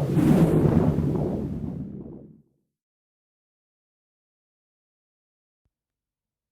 ハハハハ!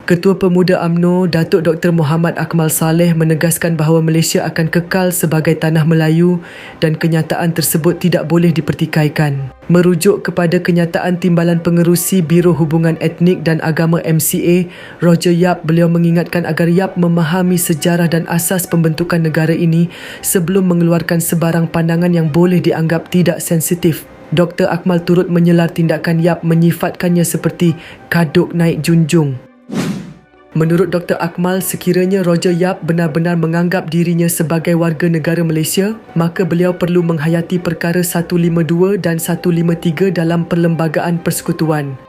Ketua Pemuda AMNO Datuk Dr. Muhammad Akmal Saleh menegaskan bahawa Malaysia akan kekal sebagai tanah Melayu dan kenyataan tersebut tidak boleh dipertikaikan. Merujuk kepada kenyataan Timbalan Pengerusi Biro Hubungan Etnik dan Agama MCA, Roger Yap, beliau mengingatkan agar Yap memahami sejarah dan asas pembentukan negara ini sebelum mengeluarkan sebarang pandangan yang boleh dianggap tidak sensitif. Dr. Akmal turut menyelar tindakan Yap menyifatkannya seperti kaduk naik junjung. Menurut Dr. Akmal, sekiranya Roger Yap benar-benar menganggap dirinya sebagai warga negara Malaysia, maka beliau perlu menghayati perkara 152 dan 153 dalam Perlembagaan Persekutuan.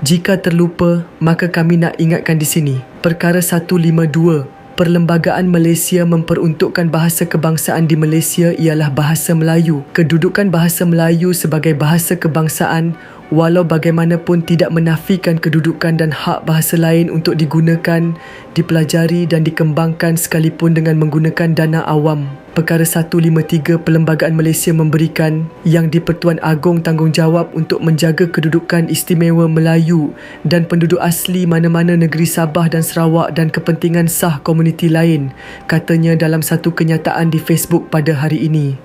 Jika terlupa, maka kami nak ingatkan di sini. Perkara 152, Perlembagaan Malaysia memperuntukkan bahasa kebangsaan di Malaysia ialah bahasa Melayu. Kedudukan bahasa Melayu sebagai bahasa kebangsaan walau bagaimanapun tidak menafikan kedudukan dan hak bahasa lain untuk digunakan, dipelajari dan dikembangkan sekalipun dengan menggunakan dana awam. Perkara 153 Perlembagaan Malaysia memberikan yang di-Pertuan Agong tanggungjawab untuk menjaga kedudukan istimewa Melayu dan penduduk asli mana-mana negeri Sabah dan Sarawak dan kepentingan sah komuniti lain, katanya dalam satu kenyataan di Facebook pada hari ini.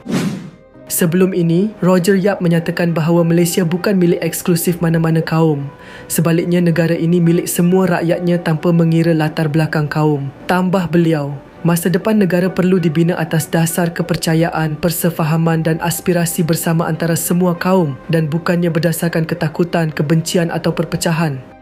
Sebelum ini, Roger Yap menyatakan bahawa Malaysia bukan milik eksklusif mana-mana kaum. Sebaliknya, negara ini milik semua rakyatnya tanpa mengira latar belakang kaum. Tambah beliau, masa depan negara perlu dibina atas dasar kepercayaan, persefahaman dan aspirasi bersama antara semua kaum dan bukannya berdasarkan ketakutan, kebencian atau perpecahan.